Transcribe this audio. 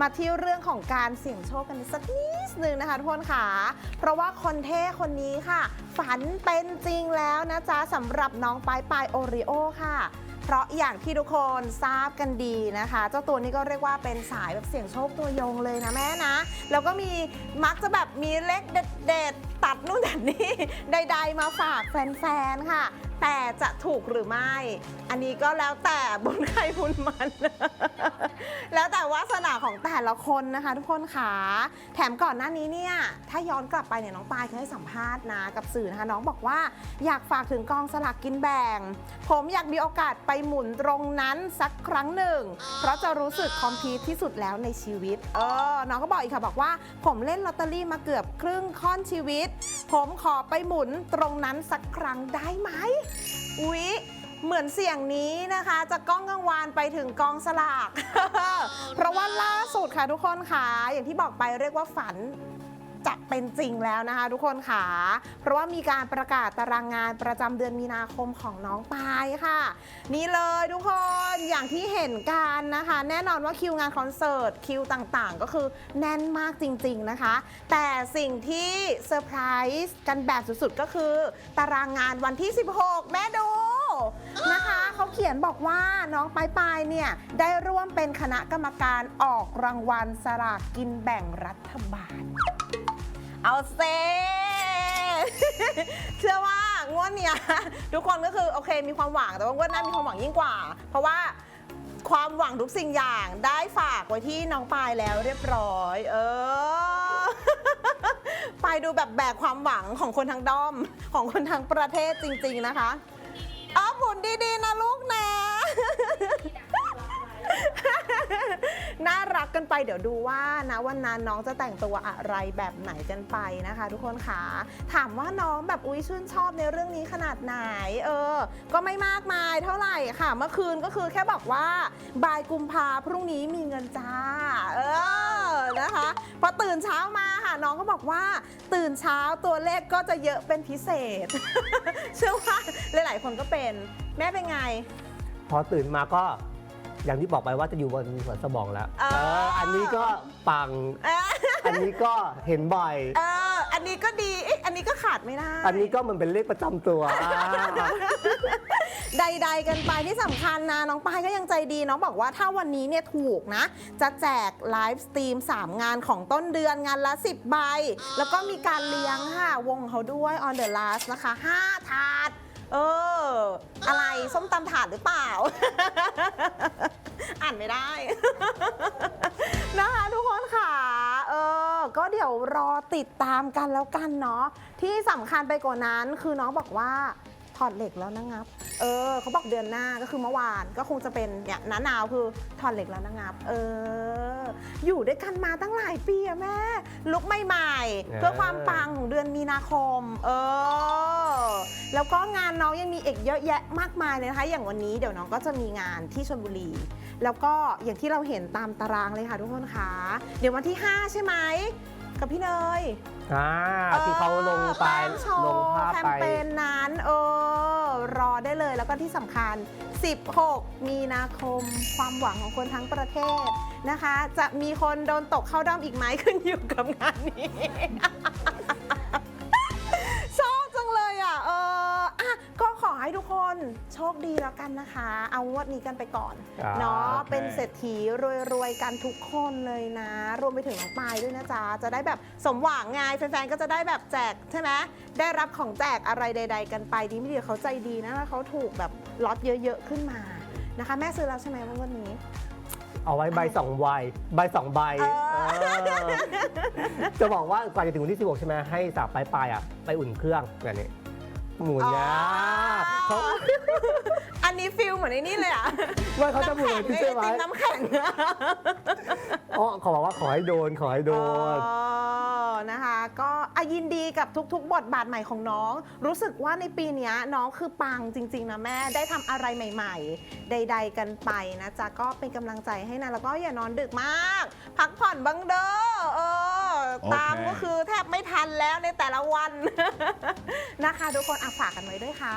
มาที่เรื่องของการเสี่ยงโชคกันสักนิดนึงนะคะทุกคนค่ะ เพราะว่าคนเท่คนนี้ค่ะ ฝันเป็นจริงแล้วนะจ๊ะสำหรับน้องปายปายโอริโอค่ะเพราะอย่างที่ทุกคนทราบกันดีนะคะ เจ้าตัวนี้ก็เรียกว่าเป็นสายแบบเสี่ยงโชคตัวยงเลยนะแม่นะ แล้วก็มีมักจะแบบมีเลขเด็ดๆตัดนู่นตัดนี่ใดๆมาฝากแฟนๆค่ะ แต่จะถูกหรือไม่ อันนี้ก็แล้วแต่บุญใครบุญมัน แล้วแต่วาสนาของแต่ละคนนะคะ ทุกคนค่ะ แถมก่อนหน้านี้เนี่ย ถ้าย้อนกลับไปเนี่ยน้องปายเคยให้สัมภาษณ์นะกับสื่อนะคะ น้องบอกว่าอยากฝากถึงกองสลากกินแบ่ง ผมอยากมีโอกาสไปหมุนตรงนั้นสักครั้งหนึ่ง เพราะจะรู้สึกคอมพีทที่สุดแล้วในชีวิต เออ น้องก็บอกอีกค่ะบอกว่า ผมเล่นลอตเตอรี่มาเกือบครึ่งค่อนชีวิต ผมขอไปหมุนตรงนั้นสักครั้งได้ไหมอุ๊ย เหมือนเสียงนี้นะคะจะก้องกังวานไปถึงกองสลาก เพราะว่าล่าสุดค่ะทุกคนค่ะอย่างที่บอกไปเรียกว่าฝันจะเป็นจริงแล้วนะคะ ทุกคนค่ะ เพราะว่ามีการประกาศตารางงานประจำเดือนมีนาคมของน้องปายค่ะ นี่เลยทุกคนอย่างที่เห็นกันนะคะ แน่นอนว่าคิวงานคอนเสิร์ตคิวต่างๆ ก็คือแน่นมากจริง ๆนะคะ แต่สิ่งที่เซอร์ไพรส์กันแบบสุดๆ ก็คือ ตารางงานวันที่ 16 แม่ดู นะคะเขาเขียนบอกว่าน้องปายปายเนี่ยได้ร่วมเป็นคณะกรรมการออกรางวัลสลากกินแบ่งรัฐบาล เอาเซ เชื่อว่างวดเนี้ยทุกคนก็คือโอเคมีความหวังแต่ว่างวดหน้ามีความหวังยิ่งกว่า เพราะว่าความหวังทุกสิ่งอย่างได้ฝากไว้ที่น้องปายแล้วเรียบร้อย เออ ปายดูแบบแบกความหวังของคนทั้งด้อมของคนทั้งประเทศจริง ๆ นะคะ อ๋อหมุนดีๆนะลูกนะ น่ารักกันไปเดี๋ยวดูว่านะวันนั้นน้องจะแต่งตัวอะไรแบบไหนกันไปนะคะ ทุกคนค่ะ ถามว่าน้องแบบอุ้ยชื่นชอบในเรื่องนี้ขนาดไหน เออ ก็ไม่มากมายเท่าไหร่ค่ะ เมื่อคืนก็คือแค่บอกว่าบายกุมภาพรุ่งนี้มีเงินจ้า เออ นะคะพอตื่นเช้ามาค่ะน้องก็บอกว่า ตื่นเช้าตัวเลขก็จะเยอะเป็นพิเศษ เชื่อว่าหลายๆ คนก็เป็นแม่เป็นไง พอตื่นมาก็อย่างที่บอกไปว่าจะอยู่บนหัวสมองแล้วอ่าเออ อันนี้ก็ปังเอ๊ะอันนี้ก็เห็นบ่อย เออ อันนี้ก็ดีเอ๊ะอันนี้ก็ขาดไม่ได้ อันนี้ก็มันเป็นเลขประจำตัวอ่าใด ๆ กันไปที่สำคัญนะ น้องปายก็ยังใจดีน้องบอกว่าถ้าวันนี้เนี่ยถูกนะ จะแจกไลฟ์สตรีม 3 งานของต้นเดือนงานละ 10 ใบ แล้วก็มีการเลี้ยงค่ะ วงเขาด้วย on the last นะคะ 5 ถาด เออ อะไรส้มตำถาดหรือเปล่า อ่านไม่ได้ นะคะทุกคนค่ะเออ ก็เดี๋ยวรอติดตามกันแล้วกันเนาะที่สำคัญไปกว่านั้นคือน้องบอกว่า ถอดเหล็กแล้วนะงับ เออเขาบอกเดือนหน้าก็คือเมื่อวานก็คงจะเป็นเนี่ยหน้าหนาวคือถอดเหล็กแล้วนะงับ เออ อยู่ด้วยกันมาตั้งหลายปีอะแม่ ลุกใหม่ๆเพื่อความปังของเดือนมีนาคม เออ แล้วก็งานน้องยังมีอีกเยอะแยะมากมายเลยนะคะ อย่างวันนี้เดี๋ยวน้องก็จะมีงานที่ชลบุรี แล้วก็อย่างที่เราเห็นตามตารางเลยค่ะทุกคนคะเดี๋ยววันที่ 5 ใช่ไหมกับพี่เนยอ่าที่เขาลงไปแป้งโชลงว์ภาพแคมไปเปญนั้น เออ รอได้เลย แล้วก็ที่สำคัญ 16 มีนาคม ความหวังของคนทั้งประเทศนะคะ จะมีคนโดนตกเข้าด้อมอีกไหมขึ้นอยู่กับงานนี้ คนโชคดีแล้วกันนะคะ เอางวดนี้กันไปก่อนอ่าเนาะโอเคเป็นเศรษฐีรวยๆกันทุกคนเลยนะ รวมไปถึงน้องปายด้วยนะจ๊ะจะได้แบบสมหวังไงแฟนๆก็จะได้แบบแจกใช่ไหมได้รับของแจกอะไรใด ๆ กันไปดีไม่ดีเขาใจดีนะแล้วเขาถูกแบบล็อตเยอะๆขึ้นมานะคะ แม่ซื้อแล้วใช่ไหมวันนี้เอาไว้ใบสองใบใบสองใบเออเออจะบอกว่าก่อนจะถึงวันที่16ใช่ไหมให้สาวปลายปลายๆอะไปอุ่นเครื่องแบบนี้ หมุนยาเขาอันนี้ฟิลเหมือนไอ้นี่เลยอะว่าเขาจะหมุนน้ำแข็งใช่ไหมไอติมน้ำแข็งอะอ๋อเขาบอกว่าขอให้โดนขอให้โดนอ๋อนะคะ ก็อะยินดีกับทุก ๆ บทบาทใหม่ของน้อง รู้สึกว่าในปีเนี้ยน้องคือปังจริง ๆ นะแม่ ได้ทำอะไรใหม่ ๆ ใด ๆ กันไปนะจ๊ะ ก็เป็นกำลังใจให้นะ แล้วก็อย่านอนดึกมาก พักผ่อนบ้างเด้อเออ โอเค ตามก็คือแทบไม่ทันแล้วในแต่ละวัน นะคะทุกคนอะฝากกันไว้ด้วยค่ะ